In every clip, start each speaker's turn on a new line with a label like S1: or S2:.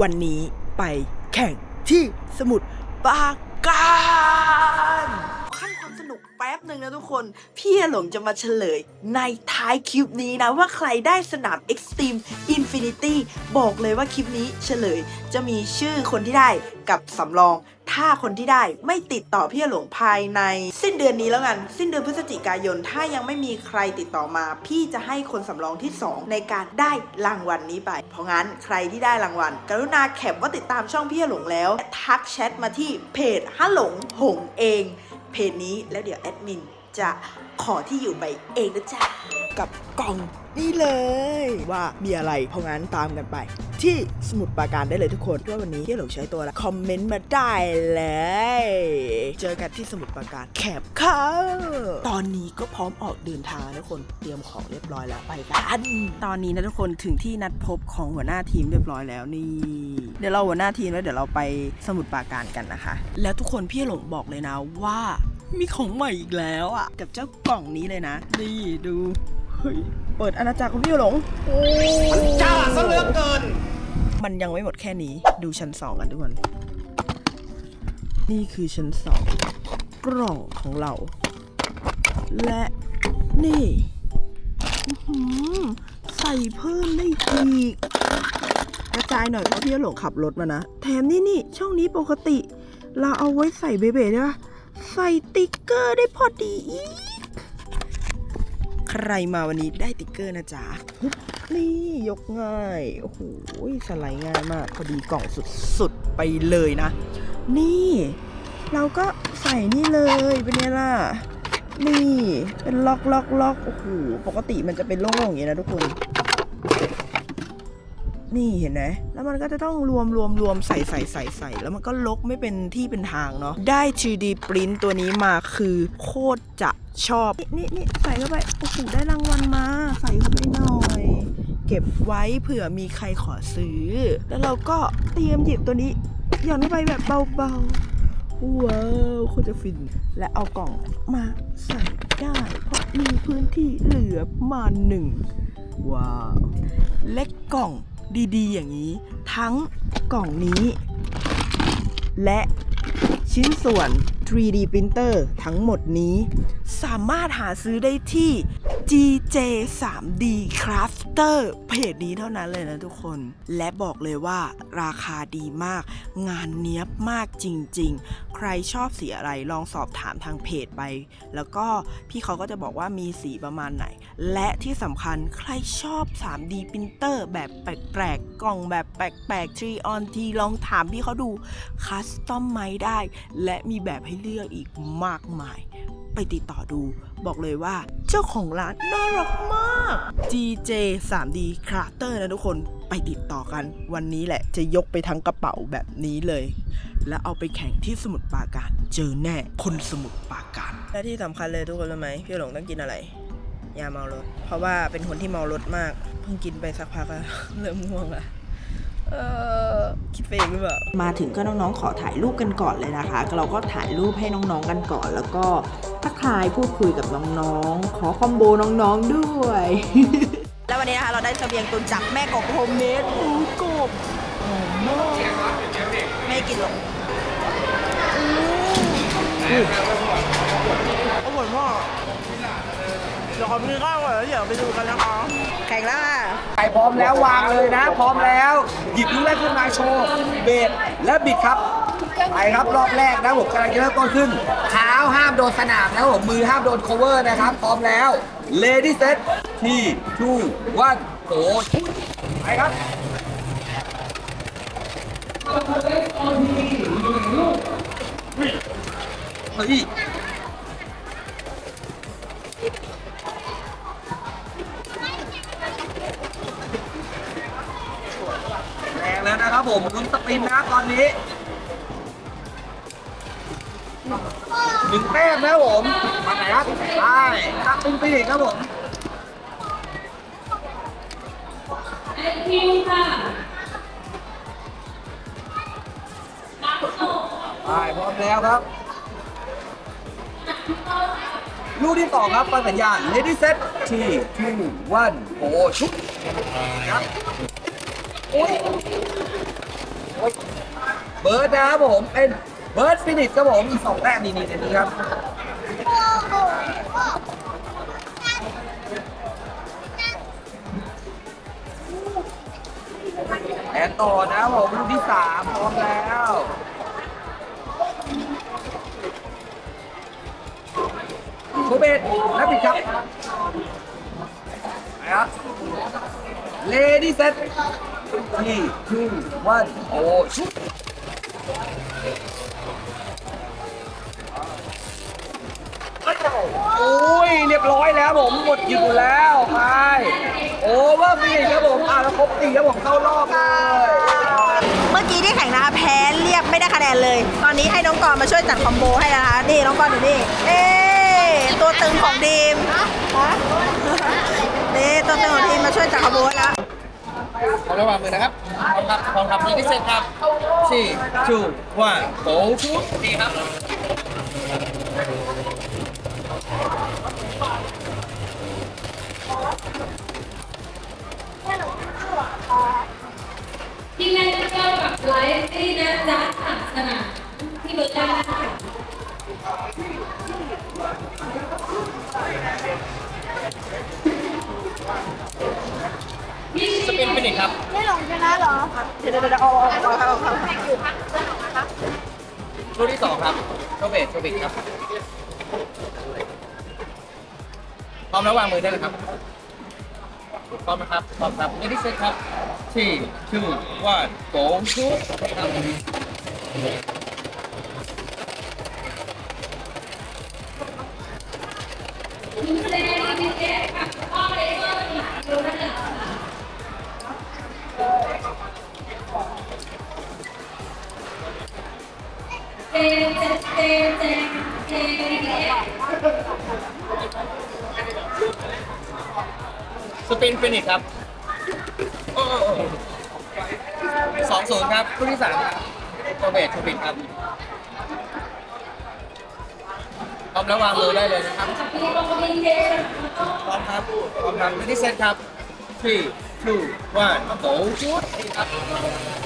S1: วันนี้ไปแข่งที่สมุทรปราการ ความสนุกแป๊บหนึ่งนะทุกคน พี่หลงจะมาเฉลย ในท้ายคลิปนี้นะ ว่าใครได้สนาม Extreme Infinity บอกเลยว่าคลิปนี้เฉลย จะมีชื่อคนที่ได้กับสำรอง ถ้าคนที่ได้ไม่ติดต่อพี่หลงภายใน สิ้นเดือนนี้แล้วกัน สิ้นเดือนพฤศจิกายน ถ้ายังไม่มีใครติดต่อมา พี่จะให้คนสำรองที่ 2 ในการได้รางวัลนนี้ไป เพราะงั้นใครที่ได้รางวัล กรุณาแคปว่าติดตามช่องพี่หลงแล้ว ทักแชทมาที่เพจฮัลหลงหงเอง เพจนี้แล้วเดี๋ยวแอดมินจะขอที่อยู่ไปเองนะจ๊ะกับกล่องนี่เลยว่ามีอะไรเพราะงั้นตามกันไป ที่สมุดปราการได้เลยทุกคนว่าวันนี้ที่หลงใช้ตัวละคอมเมนต์มาได้เลย เจอกันที่สมุดปราการแคบค่ะตอนนี้ก็พร้อมออกเดินทางทุกคนเตรียมของเรียบร้อยแล้วไปกันตอนนี้นะทุกคนถึงที่นัดพบของหัวหน้าทีมเรียบร้อยแล้วนี่ เดี๋ยวเราหัวหน้าทีมแล้วเดี๋ยวเราไปสมุดปราการกันนะคะ แล้วทุกคนพี่หลงบอกเลยนะว่า มีของใหม่อีกแล้วอะ กับเจ้ากล่องนี้เลยนะ นี่ดูเฮ้ยเปิดอาณาจักรของพี่หลงโอ้
S2: จ้าซะเหลือเกิน
S1: มันยังไม่หมดแค่นี้ ดูชั้นสองกันทุกคน นี่คือชั้นสองกล่องของเรา และนี่อื้อหือใส่เพิ่มได้อีก กระจายหน่อยเพราะพี่หลงขับรถมานะ แถมนี่นี่ช่องนี้ปกติ เราเอาไว้ใส่เบเบ้ได้ปะ ใส่ติ๊กเกอร์ได้พอดีอีกใครมาวันนี้ได้ติ๊กเกอร์นะจ๊ะ นี่ยกง่าย โอ้โหสไลด์ง่ายมาก พอดีกล่องสุดๆ ไปเลยนะ นี่ เราก็ใส่นี่เลยเป็นไงล่ะ นี่เป็นล็อกล็อกล็อกโอ้โหปกติมันจะเป็นโล่งๆอย่างนี้นะทุกคน นี่เห็นไหมแล้วมันก็จะต้องรวมรวมรวมใส่ใส่ใส่ใส่แล้วมันก็ลกไม่เป็นที่เป็นทางเนาะได้ 3D print ตัวนี้มาคือโคตรจะชอบ นี่นี่ใส่เข้าไปโอ้โหได้รางวัลมา ใส่เข้าไปหน่อย เก็บไว้เผื่อมีใครขอซื้อ แล้วเราก็เตรียมหยิบตัวนี้หย่อนเข้าไปแบบเบาๆว้าวโคตรจะฟิน และเอากล่องมาใส่ได้ เพราะมีพื้นที่เหลือมาหนึ่งว้าวเล็กกล่อง ดีๆ อย่างนี้ ทั้งกล่องนี้ และชิ้นส่วน 3D printer ทั้งหมดนี้ สามารถหาซื้อได้ที่ GJ 3D Crafter เพจนี้เท่านั้นเลยนะทุกคน และบอกเลยว่าราคาดีมาก งานเนี้ยบมากจริง ๆ ใครชอบสีอะไรลองสอบถามทางเพจไป แล้วก็พี่เขาก็จะบอกว่ามีสีประมาณไหน และที่สำคัญใครชอบ 3D printer แบบแปลกๆ กล่องแบบแปลกๆ 3 on T ลองถามพี่เขาดูคัสตอมไมได้ และมีแบบให้เลือกอีกมากมาย ไปติดต่อดู บอกเลยว่า เจ้าของร้านน่ารักมาก GJ 3D Crafter นะทุกคนไปติดต่อกัน วันนี้แหละจะยกไปทั้งกระเป๋าแบบนี้เลย แล้วเอาไปแข่งที่สมุทรปราการ เจอแน่คนสมุทรปราการ และที่สำคัญเลยทุกคนรู้ไหมพี่หลงต้องกินอะไรยาเมารถ เพราะว่าเป็นคนที่เมารถมาก เพิ่งกินไปสักพักอะเริ่มง่วงละ เออคิดไปเองหรือเปล่า
S3: มาถึงก็น้องๆขอถ่ายรูปกันก่อนเลยนะคะ เราก็ถ่ายรูปให้น้องๆกันก่อน แล้วก็ทักทายพูดคุยกับน้องๆ ขอคอมโบน้องๆด้วย
S1: แล้ววันนี้นะคะเราได้เสบียงตุนจากแม่กบโฮมเมดหมูกบหอมมากไม่กินหรอกอืมอร่อยมาก เดี๋ยวขอกินข้าวก่อนแล้วเดี๋ยวไปดูกันนะคะแข่งแล้วค่ะ
S2: ไปพร้อมแล้ววางเลยนะ พร้อมแล้ว หยิบลูกแรกขึ้นมาโชว์เบสและบิดครับไปครับรอบแรกนะผมกำลังจะเริ่มต้นขึ้นเท้าห้ามโดนสนามนะผมมือห้ามโดน cover นะครับ พร้อมแล้ว lady set ที่ two one โอ้ไปครับเฮ้ย นี้หนึ่งแต้มนะครับผมมาไหนครับใช่ตักปิ้งปิ้งครับผมไปพร้อมแล้วครับ ลูกที่สองครับฟังสัญญาณ ready set ที่ two one โอ้ชุบครับโอ้ย เบิร์ดนะครับผมเป็นเบิร์ดฟินิชครับผมมีสองแต้มนี่นี่ในนี้ครับแอนต่อนะครับผมลูกที่สามพร้อมแล้วโคเบตและปิดครับไปครับเลดี้เซตที่ทูวันโอ้ชุด รียบร้อยแล้วผมหมดหยุดแล้วไปโอเวอร์ฟีครับผมอะแล้วครบตีครับผมเข้ารอบเลย
S3: เมื่อกี้ที่แข่งนะคะแพ้เรียบไม่ได้คะแนนเลย ตอนนี้ให้น้องกรณ์มาช่วยจัดคอมโบให้นะคะ นี่น้องกรณ์อยู่นี่ เอ๊ตัวตึงของทีมฮะนี่ตัวตึงของทีมมาช่วยจัดคอมโบให้แล้ว
S2: พร้อมระหว่างมือนะครับพร้อมครับพร้อมครับนี่ที่เสร็จครับสี่ชูวันโอ้ชุดดีครับ
S4: ที่แรกก็กับไลฟ์ที่นะจ๊ะสามสนามที่เบอร์เก้าค่ะ
S2: สปินฟินิชครับ
S3: เดี๋ยวเดี๋ยวเดี๋ยวเอาเอาเอาเอาเอา
S2: ลูกที่สองครับโชเบตโชบิกครับ พร้อมแล้ววางมือได้เลยครับ พร้อมนะครับพร้อมครับนี่ที่เสร็จครับสี่ชูวันโอ้ชุดครับ
S4: เจมเจมเจมเจม เจม
S2: สปินฟินิชครับสองศูนย์ครับคู่ที่สามครับโคเบตโคบิกครับพร้อมแล้ววางมือได้เลยนะครับพร้อมครับพร้อมครับไม่ได้เซตครับ three two one go shoot ครับ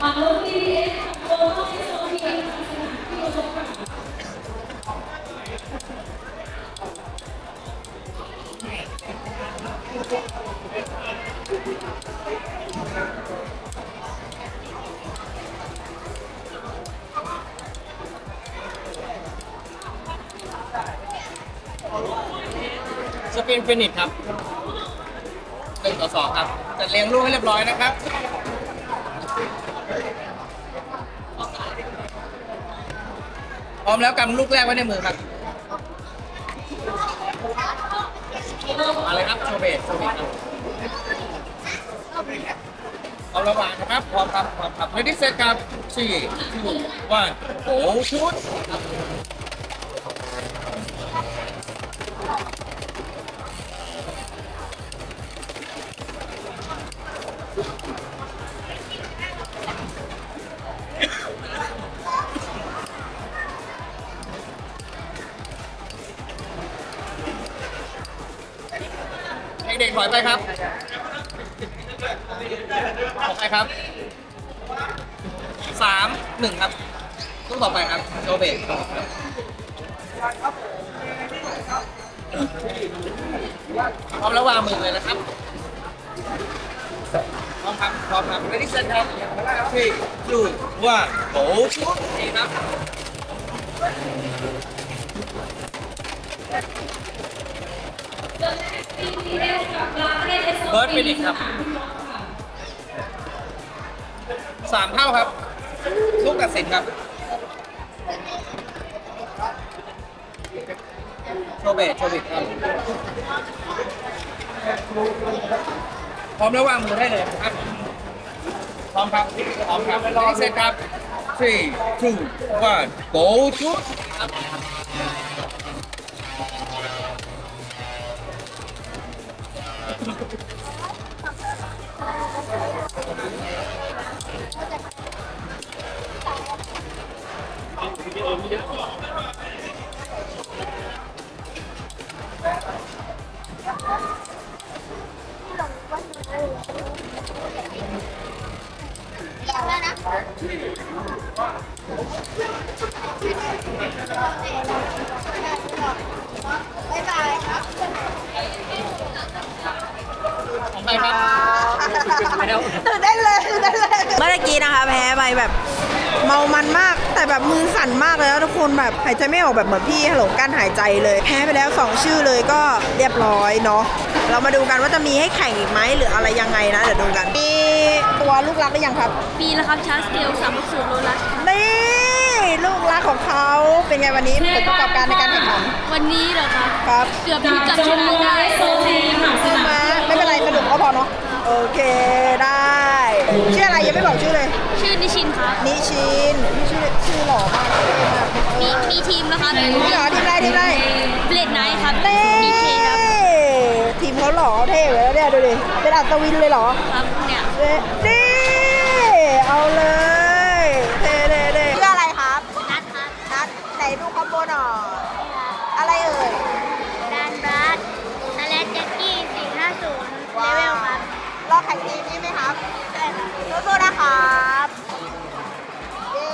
S4: อ่าโปรตีนเอสโปรตีนโซเทียมที่เราชมกัน
S2: สปินฟินิชครับ หนึ่งต่อสองครับจัดเรียงลูกให้เรียบร้อยนะครับพร้อมแล้วกำลูกแรกไว้ในมือครับมาเลยครับโชเบตโชเบตครับเอาระหว่างนะครับพร้อมครับพร้อมครับ ready set ครับ three two one โอ้ชุด เด็กๆถอยไปครับถอยไปครับสามหนึ่งครับตู้ต่อไปครับโจเบตพร้อมแล้ววางมือเลยนะครับพร้อมครับพร้อมครับ ready set ครับ three two one go ชุดนี่ครับเดินเลย เบิร์ดฟินิชครับสามเท่าครับ ลูกตัดสินครับ โชเบตโชบิตครับ พร้อมแล้ววางมือได้เลยครับ พร้อมครับ พร้อมครับรอเสร็จครับ three two one go 拜拜。 ชุดครับพ
S1: ตื่นได้นเลยตื่นได้นเลยเมื่อกี้นะคะ แพ้ไปแบบ เมามันมาก แต่แบบมือสั่นมากเลยแล้วทุกคนแบบหายใจไม่ออกแบบเหมือนพี่ฮัลโหลกั้นหายใจเลย แพ้ไปแล้ว 2 ชื่อเลยก็เรียบร้อยเนาะเรามาดูกันว่าจะมีให้แข่งอีกไหมหรืออะไรยังไงนะเดี๋ยวดูกันมีตัวลูกรักหรือยังครับ
S4: ปีแล้วครับชาร์จเกลสามสูตรโลลัส
S1: นี่ลูกรักของเขาเป็นไงวันนี้ผลประกอบการในการแข่งขัน
S4: วันนี้เหรอครับ
S1: ครับ
S4: เกือบที่จะชนะได้โซทีค่ะ
S1: ใช่ไหมไม่เป็นไร สนุกก็พอเนาะโอเคได้ชื่ออะไรยังไม่บอกชื่อเลย
S4: ชื่อนิชินครับ
S1: นิชินนี่ชื่อชื่อหล่อมากเท่มาก
S4: มีมีทีมแล้วครับ
S1: นี่เหรอทีมอะไรทีมอะไร
S4: เบลดไนท์ครับ
S1: เต้
S4: มีเคครับ
S1: ทีมเขาหล่อเท่เลยเนี่ยดูดิเป็นอัศวินเลยเหรอ
S4: ครับเนี่ย
S1: เด้นี่เอาเลยเท่เท่เท่ชื่ออะไรครับ
S4: นัดครับ
S1: นัดไหนดูคอมโบหน่อยอะไรเอ่ย
S4: ดานบรัสทะเลแจ็กกี้สี่ห้าศูนย์เลเวล ครับ
S1: รอบแข่งทีมนี้ไหมครับใช่ครับสู้ๆนะครับเย้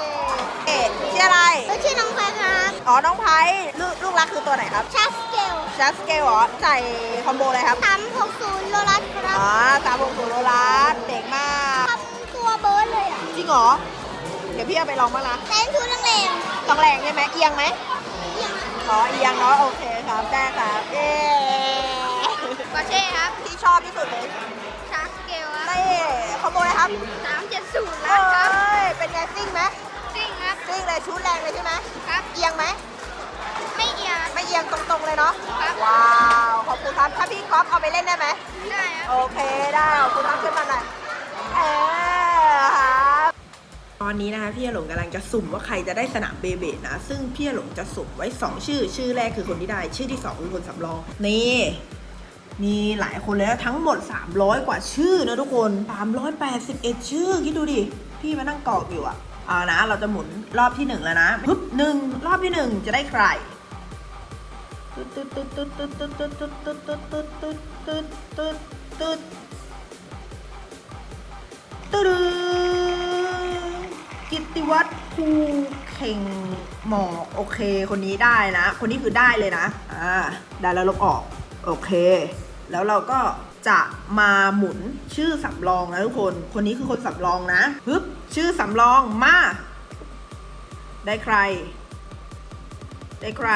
S1: เอ๊ะชื่ออะไร
S4: ชื่อน้องแพรครับ
S1: อ๋อ น้องไพลูกลูกรักคือตัวไหนครับ
S4: ชาร์จเกล
S1: ชัสเกลเหรอ ใส่คอมโบอะไรครับ
S4: สามหกศูนย์โลลัสครับ
S1: อ๋อสามหกศูนย์โลลัสเด็กมาก
S4: ทำตัวเบิร์ดเลยอะ
S1: จริงเหรอ เดี๋ยวพี่เอาไปลองบ้างนะ
S4: แต่ชุดแรง
S1: ต้องแรงใช่ไหมเอียงไหม
S4: ๆอย่าง
S1: อ๋อเอียงเนาะโอเคครับ ได้ครับ เย้
S4: กอเช่ครับ
S1: ที่ชอบที่สุดเลย คอมโบอะไรครับ
S4: สามเจ็ดศูนย์
S1: เอ
S4: ล้านครับ้
S1: ย เป็นไงซิ่งไหม
S4: ซิ่งครับ
S1: ซิ่งเลยชุดแรงเลยใช่ไหม
S4: ครับ
S1: เอียงไหม
S4: ไม่เอียง
S1: ไม่เอียงตรงๆเลยเนาะ
S4: ครับ
S1: ว้าว ขอบคุณครับ ถ้าพี่ก๊อฟเอาไปเล่นได้ไหม
S4: ได้ครับ
S1: โอเค ได้ ขอบคุณครับขึ้นมาหน่อยเออครับตอนนี้นะคะพี่หลงกำลังจะสุ่มว่าใครจะได้สนามเบเบดนะ ซึ่งพี่หลงจะสุ่มไว้ 2 ชื่อ ชื่อแรกคือคนที่ได้ ชื่อที่ 2 คือคนสำรอง นี่ มีหลายคนเลยนะทั้งหมด 300 กว่าชื่อนะทุกคน 381 ชื่อ คิดดูดิ พี่มานั่งกรอกอยู่อะเอานะ เราจะหมุนรอบที่ 1 แล้วนะปึ๊บหนึ่งรอบที่ 1 จะได้ใครตึ๊ดตึ๊ดตึ๊ดตึ๊ดตึ๊ดตึ๊ดตึ๊ดตึ๊ดตึ๊ดตึ๊ดตึ๊ดตึ๊ดตึ๊ดตึ๊ดตึ๊ดกิตติวัฒน์ภูเข่งหมอกโอเค คนนี้ได้นะ คนนี้คือได้เลยนะ อ่า ได้แล้วลบออก โอเค แล้วเราก็จะมาหมุนชื่อสำรองนะทุกคน คนนี้คือคนสำรองนะฮึบชื่อสำรองมา ได้ใคร ได้ใคร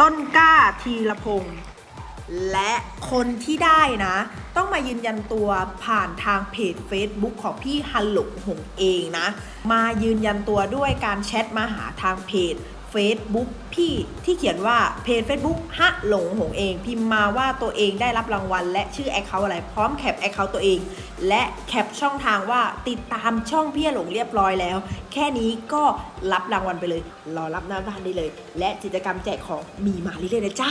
S1: ต้นกล้าทีละพงษ์และคนที่ได้นะ ต้องมายืนยันตัวผ่านทางเพจ Facebook ของพี่ฮัลโหลหงเองนะ มายืนยันตัวด้วยการแชทมาหาทางเพจ Facebook พี่ที่เขียนว่าเพจ Facebook ฮะหลงหงเอง พิมพ์มาว่าตัวเองได้รับรางวัล และชื่อแอคเคาท์อะไรพร้อมแคปแอคเคาท์ตัวเอง และแคปช่องทางว่าติดตามช่องพี่หลงเรียบร้อยแล้ว แค่นี้ก็รับรางวัลไปเลย รอรับหน้าบ้านได้เลย และกิจกรรมแจกของมีมาเรื่อยๆนะจ๊ะ